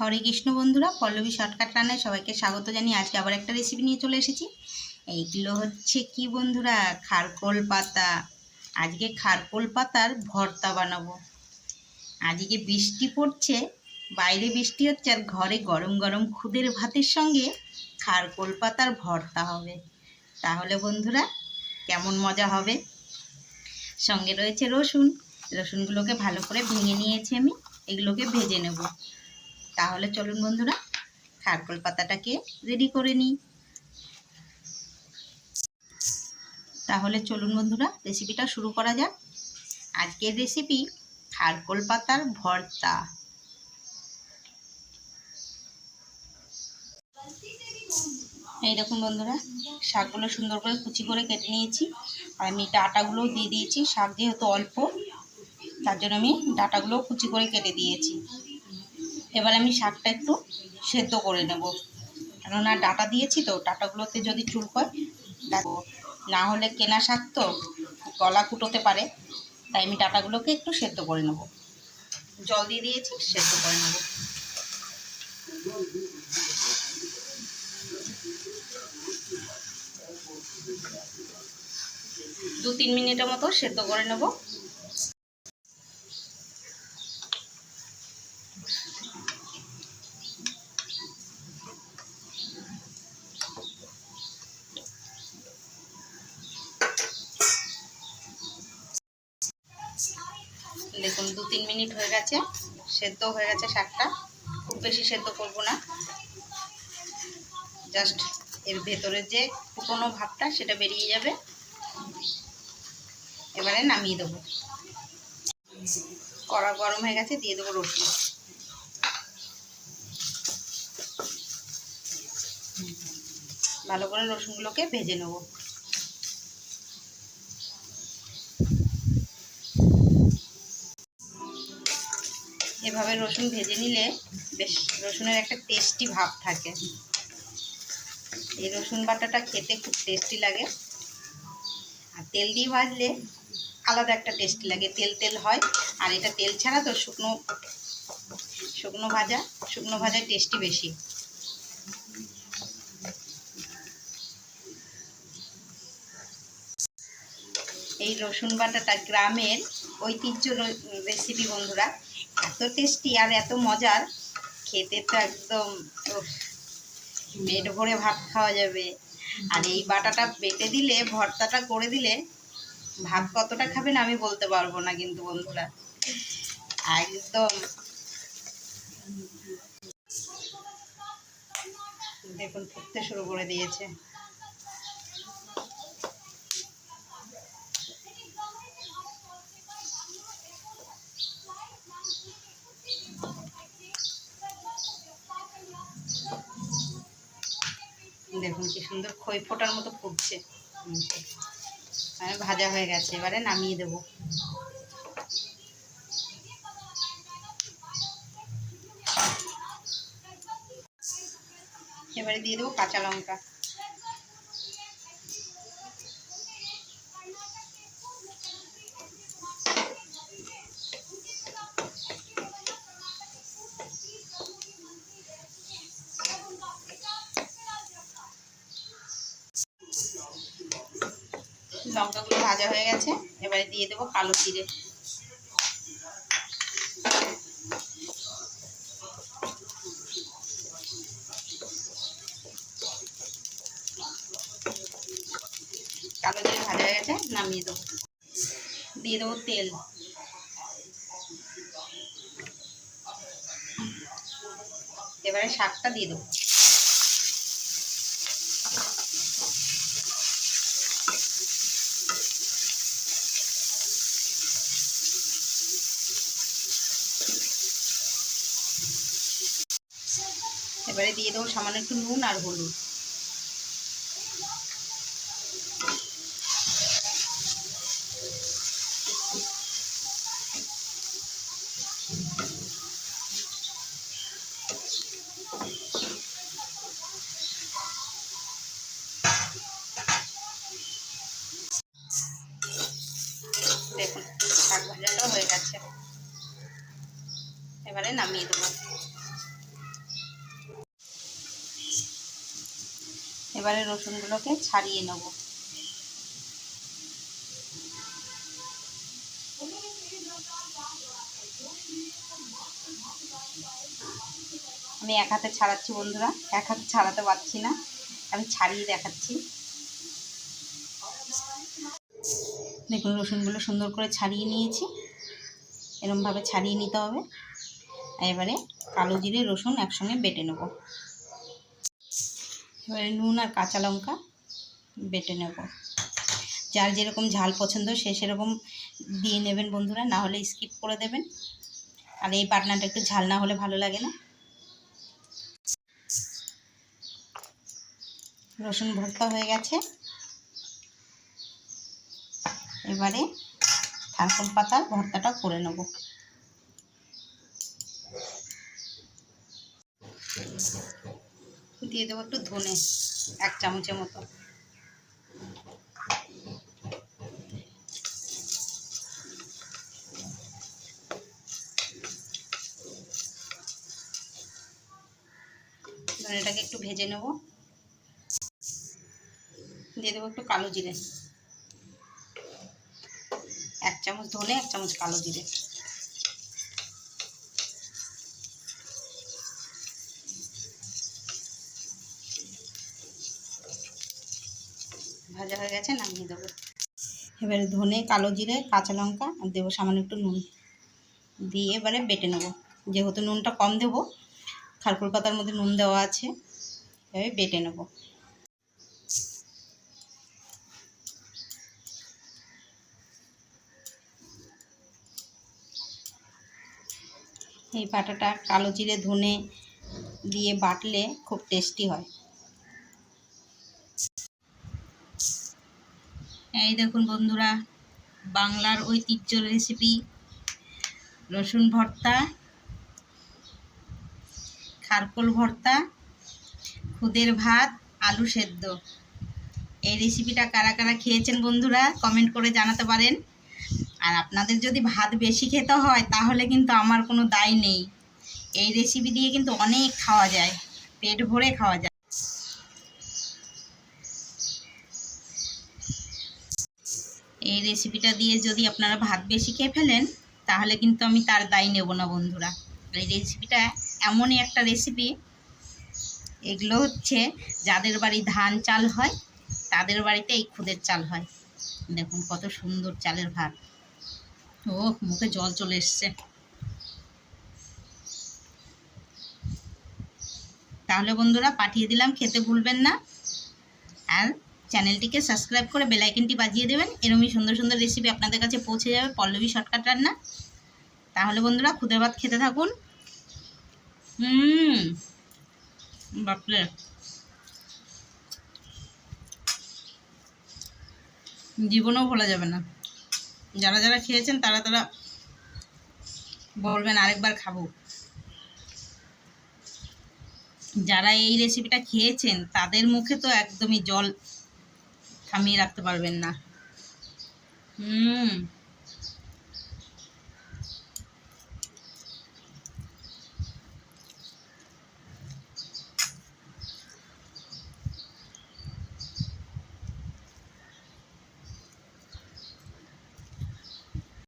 হরে কৃষ্ণ বন্ধুরা, পল্লবী শর্টকাট রান্নায় সবাইকে স্বাগত জানিয়ে আজকে আবার একটা রেসিপি নিয়ে চলে এসেছি। এইগুলো হচ্ছে কি বন্ধুরা? খারকোল পাতা। আজকে খারকোল পাতার ভর্তা বানাবো। আজকে বৃষ্টি পড়ছে, বাইরে বৃষ্টি হচ্ছে আর ঘরে গরম গরম খুদের ভাতের সঙ্গে খারকোল পাতার ভর্তা হবে। তাহলে বন্ধুরা, কেমন মজা হবে? সঙ্গে রয়েছে রসুন। রসুনগুলোকে ভালো করে ভেঙে নিয়েছি আমি। এগুলোকে ভেজে নেব। তাহলে চলুন বন্ধুরা খারকোল পাতাটাকে রেডি করে নিই। তাহলে চলুন বন্ধুরা রেসিপিটা শুরু করা যাক। আজকের রেসিপি খারকোল পাতার ভর্তা। এইরকম বন্ধুরা, শাকগুলো সুন্দর করে কুচি করে কেটে নিয়েছি। আর আমি ডাটাগুলোও দিয়ে দিয়েছি, শাক যেহেতু অল্প, তার জন্য আমি ডাটাগুলোও কুচি করে কেটে দিয়েছি। এবার আমি শাকটা একটু সেদ্ধ করে নেব। কেননা ডাটা দিয়েছি তো, ডাটাগুলোতে যদি চুলকয় দেখো, না হলে কেনা শাক তো গলা কুটোতে পারে। তাই আমি ডাটাগুলোকে একটু সেদ্ধ করে নেব। জল দিয়ে দিয়েছি, সেদ্ধ করে নেব। দু তিন মিনিটের মতো সেদ্ধ করে নেব। দেখুন দু তিন মিনিট হয়ে গেছে। সেদ্ধ হয়ে গেছে শাকটা। খুব বেশি সেদ্ধ করব না। জাস্ট এর ভেতরে যে ফুকনো ভাবটা, সেটা বেরিয়ে যাবে। এবারে নামিয়ে দেবো। কড়া গরম হয়ে গেছে, দিয়ে দেবো রসুন। ভালো করে রসুনগুলোকে ভেজে নেব। এভাবে রসুন ভেজে নিলে বেশ রসুনের একটা টেস্টি ভাব থাকে। এই রসুন বাটাটা খেতে খুব টেস্টি লাগে। আর তেল দিয়ে ভাজলে আলাদা একটা টেস্টি লাগে। তেল তেল হয়, আর এটা তেল ছাড়া তো শুকনো শুকনো ভাজা, শুকনো ভাজার টেস্টি বেশি। এই রসুন বাটাটা গ্রামের ঐতিহ্য রেসিপি বন্ধুরা। এত টেস্টি আর এত মজার, খেতে তো একদম পেট ভরে ভাত খাওয়া যাবে। আর এই বাটাটা বেটে দিলে, ভর্তাটা করে দিলে, ভাত কতটা খাবেন আমি বলতে পারব না কিন্তু বন্ধুরা। একদম। দেখুন, ফুটতে শুরু করে দিয়েছে। দেখুন কি সুন্দর খই, ফোটার মতো ফুটছে। মানে ভাজা হয়ে গেছে, এবারে নামিয়ে দেব এবারে দিয়ে দেবো কাঁচা লঙ্কা লঙ্কাগুলো ভাজা হয়ে গেছে। এবারে দিয়ে দেবো কালো জিরে। কালো জিরে ভাজা হয়ে গেছে, নামিয়ে দেবো। দিয়ে দেবো তেল। এবারে শাকটা দিয়ে দেবো। এবারে দিয়ে দেবো সামান্য একটু নুন আর হলুদ। দেখুন, শাক ভাজাটাও হয়ে গেছে। এবারে নামিয়ে দেবো। এবারে রসুনগুলোকে ছাড়িয়ে নেব। আমি এক হাতে ছাড়াচ্ছি বন্ধুরা, এক হাতে ছাড়াতে পারছি না। আমি ছাড়িয়ে দেখাচ্ছি। দেখুন, রসুনগুলো সুন্দর করে ছাড়িয়ে নিয়েছি। এরমভাবে ছাড়িয়ে নিতে হবে। এবারে কালো জিরে, রসুন একসঙ্গে বেটে নেব। এবারে নুন আর কাঁচা লঙ্কা বেটে নেব। যার যেরকম ঝাল পছন্দ সে সেরকম দিয়ে নেবেন বন্ধুরা, না হলে স্কিপ করে দেবেন। আর এই বাটনাটা একটু ঝাল না হলে ভালো লাগে না। রসুন ভর্তা হয়ে গেছে। এবারে থারকুল পাতার ভর্তাটা করে নেব। দিয়ে দেবো একটু ধনে, এক চামচের মতো। ধনেটাকে একটু ভেজে নেব। দিয়ে দেবো একটু কালো জিরে। এক চামচ ধনে, এক চামচ কালো জিরে। ভাজা হয়ে গেছে, নামিয়ে দেবো। এবারে ধনে, কালো জিরে, কাঁচা লঙ্কা, আর দেবো সামান্য একটু নুন। দিয়ে এবারে বেটে নেব। যেহেতু নুনটা কম দেবো, খারকুল পাতার মধ্যে নুন দেওয়া আছে এভাবে বেটে নেব। এই বাটাটা কালো জিরে, ধনে দিয়ে বাটলে খুব টেস্টি হয়। এই দেখুন বন্ধুরা, বাংলার ঐতিহ্য রেসিপি রসুন ভর্তা, খারকোল ভর্তা, খুদের ভাত, আলু সেদ্ধ। এই রেসিপিটা কারা কারা খেয়েছেন বন্ধুরা কমেন্ট করে জানাতে পারেন। আর আপনাদের যদি ভাত বেশি খেতে হয়, তাহলে কিন্তু আমার কোনো দায় নেই। এই রেসিপি দিয়ে কিন্তু অনেক খাওয়া যায়, পেট ভরে খাওয়া যায়। এই রেসিপিটা দিয়ে যদি আপনারা ভাত বেশি খেয়ে ফেলেন, তাহলে কিন্তু আমি তার দায় নেব না বন্ধুরা। এই রেসিপিটা এমনই একটা রেসিপি এগুলো হচ্ছে যাদের বাড়ি ধান চাল হয়, তাদের বাড়িতে এই খুদের চাল হয়। দেখুন কত সুন্দর চালের ভাত। ও মুখে জল চলে এসছে। তাহলে বন্ধুরা পাঠিয়ে দিলাম, খেতে ভুলবেন না। আর চ্যানেলটিকে সাবস্ক্রাইব করে বেলাইকনটি বাজিয়ে দেবেন। এরমই সুন্দর সুন্দর রেসিপি আপনাদের কাছে পৌঁছে যাবে পল্লবী শর্টকাট রান্না। তাহলে বন্ধুরা খুদের ভাত খেতে থাকুন। হুম, বাপরে। জীবনেও ভোলা যাবে না। যারা যারা খেয়েছেন, তারা তারা বলবেন, আরেকবার খাব। যারা এই রেসিপিটা খেয়েছেন, তাদের মুখে তো একদমই জল থামিয়ে রাখতে পারবেন না। হুম।